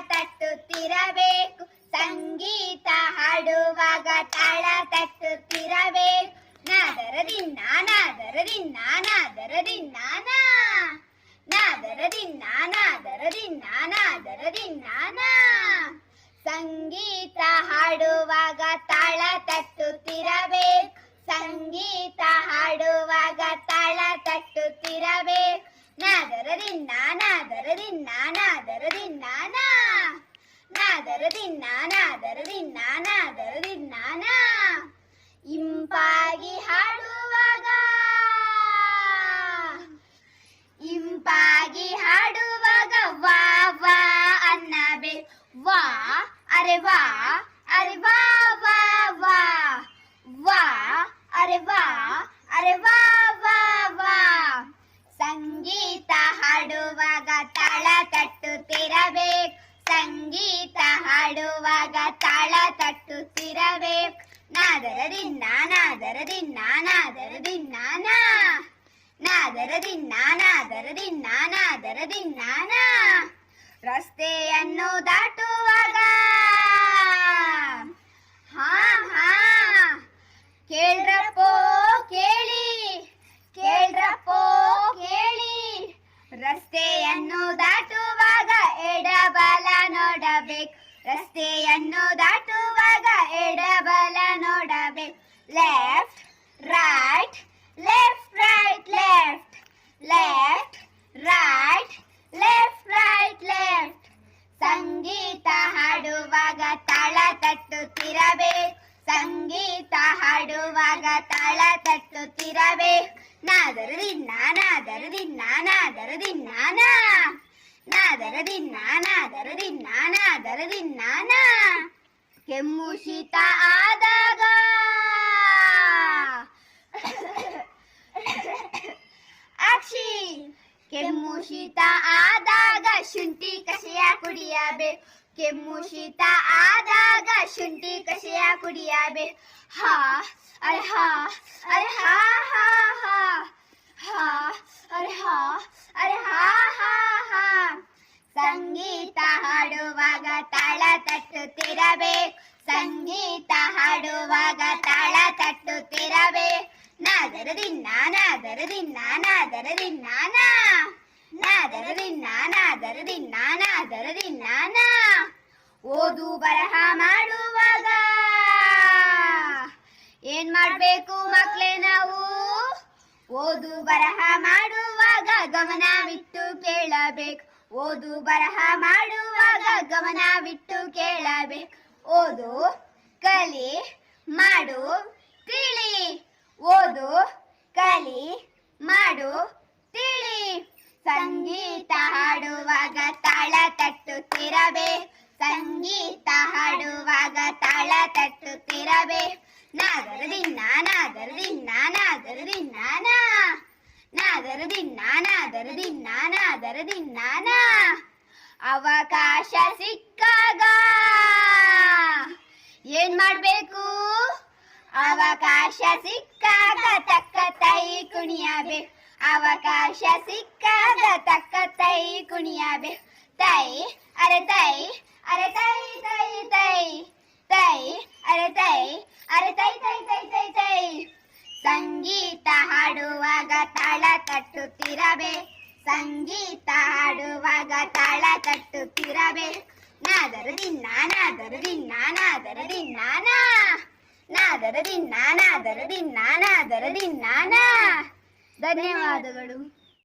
ತಟ್ಟುತ್ತಿರಬೇಕು. ಸಂಗೀತ ಹಾಡುವಾಗ ತಾಳ ತಟ್ಟುತ್ತಿರಬೇಕು. ನಾದರದಿನ್ನ ನಾದರದಿನ್ನ ನಾದರದಿನ್ನ ನಾದರದಿನ್ನ ನಾದರದಿನ್ನ ನಾದರದಿನ್ನ ಸಂಗೀತ ಹಾಡುವಾಗ ತಾಳ ತಟ್ಟುತ್ತಿರಬೇಕು. ಸಂಗೀತ ಹಾಡುವಾಗ ತಾಳ ತಟ್ಟುತ್ತಿರಬೇಕು. ನಾದರದಿನ್ನ ನಾದರದಿನ್ನ ನಾ ನಾದರದಿನ್ನ ನಾದರದಿನ್ನ ನಾದರದಿನ್ನ ಇಂಪಾಗಿ ಹಾಡುವಾಗ. ಇಂಪಾಗಿ ಹಾಡುವಾಗ ವಾ ವಾ ಅನ್ನಬೇಕು ವಾ, ಅರೆ ವಾ ಅರೆ ವಾ ವಾ ವಾ. ವಾ, ಅರೆ ವಾ ಅರೆ ವಾ ವಾ ವಾ. ಸಂಗೀತ ಹಾಡುವಾಗ ತಾಳ ತಟ್ಟುತ್ತಿರಬೇಕು ಸಂಗೀತ ಹಾಡುವಾಗ ತಾಳ ತಟ್ಟುತ್ತಿರಬೇಕು ನಾದರದಿನ್ನ ನಾದರದಿನ್ನ ನಾದರದಿನ್ನ ನಾ ನಾದರದಿನ್ನ ನಾದರದಿನ್ನ ರಸ್ತೆಯನ್ನು ದಾಟುವಾಗ ಹಾ ಹಾ ಕೇಳ್ರಪ್ಪೋ ಕೇಳಿ ಕೇಳ್ರಪ್ಪೋ ಕೇಳಿ ರಸ್ತೆಯನ್ನು ದಾಟುವಾಗ ಎಡಬಲ ನೋಡಬೇಕು ರಸ್ತೆಯನ್ನು ದಾಟುವಾಗ ಎಡಬಲ ನೋಡಬೇಕು. Left right left right left left right left right left ಸಂಗೀತ ಹಾಡುವಾಗ ತಾಳ ತಟ್ಟುತ್ತಿರಬೇಕು. ಸಂಗೀತ ಹಾಡುವಾಗ ತಾಳ ತಟ್ಟುತ್ತಿರಬೇಕು. ನಾದರದಿನ್ನ ನಾದರದಿನ್ನ ನಾದರದಿನ್ನ ನಾ. ನಾದರದಿನ್ನ ನಾದರದಿನ್ನ ನಾದರದಿನ್ನ ನಾ. ಕೆಮ್ಮು ಶೀತ ಆದಾಗ ಅಕ್ಷಿ ಕೆಮ್ಮು ಶೀತ ಆದಾಗ ಶುಂಠಿ ಕಷಾಯ ಕುಡಿಯಬೇಕು ಕೆಮ್ಮು ಶೀತ ಆದಾಗ ಶುಂಠಿ ಕಷಾಯ ಕುಡಿಯಬೇಕು ಹಾ ಅರೆ ಹಾ ಅರೆ ಹಾ ಹಾ ಹಾ ಹಾ ಅರೆ ಹಾ ಅರೆ ಹಾ ಹಾ ಹಾ ಸಂಗೀತ ಹಾಡುವಾಗ ತಾಳ ತಟ್ಟುತ್ತಿರಬೇಕು. ಸಂಗೀತ ಹಾಡುವಾಗ ತಾಳ ತಟ್ಟುತ್ತಿರಬೇಕು. ನಾದರದಿನ್ನ ನಾನಾ ನಾದರದಿನ್ನ ನಾದರದಿನ್ನ ನಾದರದಿನ್ನ ನಾನಾ ಓದು ಬರಹ ಮಾಡುವಾಗ ಏನ್ ಮಾಡ್ಬೇಕು ಮಕ್ಳೇ ನಾವು? ಓದು ಬರಹ ಮಾಡುವಾಗ ಗಮನವಿಟ್ಟು ಕೇಳಬೇಕು. ಓದು ಬರಹ ಮಾಡುವಾಗ ಗಮನವಿಟ್ಟು ಕೇಳಬೇಕು. ಓದು, ಕಲಿ, ಮಾಡು, ತಿಳಿ. ಓದು, ಕಲಿ, ಮಾಡು, ತಿಳಿ. ಸಂಗೀತ ಹಾಡುವಾಗ ತಾಳ ತಟ್ಟುತ್ತಿರಬೇಕು. ಸಂಗೀತ ಹಾಡುವಾಗ ತಾಳ ತಟ್ಟುತ್ತಿರಬೇಕು. ನಾದರದಿನ್ನ ನಾದರದಿನ್ನ ನಾದರದಿನ್ನ ನಾ. ನಾದರದಿನ್ನ ನಾದರದಿನ್ನ ನಾದರದಿನ್ನ ನಾ ಅವಕಾಶ ಸಿಕ್ಕಾಗ. ಏನ್ ಮಾಡ್ಬೇಕು? ಅವಕಾಶ ಸಿಕ್ಕಾಗ, ತಕ್ಕ ತೈ ಕುಣಿಯಬೇಕು. ಅವಕಾಶ ಸಿಕ್ಕಾಗ, ತಕ್ಕ ತೈ ಕುಣಿಯಬೇಕು. ತೈ, ಅರೆ ತೈ ಅರೆ ತೈ ತೈ ತೈ. ತೈ, ಅರೆ ತೈ ಅರೆ ತೈ ತೈ ತೈ ತೈ ತೈ. ಸಂಗೀತ ಹಾಡುವಾಗ ತಾಳ ತಟ್ಟುತ್ತಿರಬೇಕು ಸಂಗೀತ ಹಾಡುವಾಗ ತಾಳ ತಟ್ಟುತ್ತಿರಬೇಕು ನಾದರದಿನ್ನ ನಾದರದಿನ್ನ ನಾದರದಿನ್ನ ನಾದರದಿನ್ನ ನಾದರದಿನ್ನ ನಾದರದಿನ್ನ ಧನ್ಯವಾದಗಳು.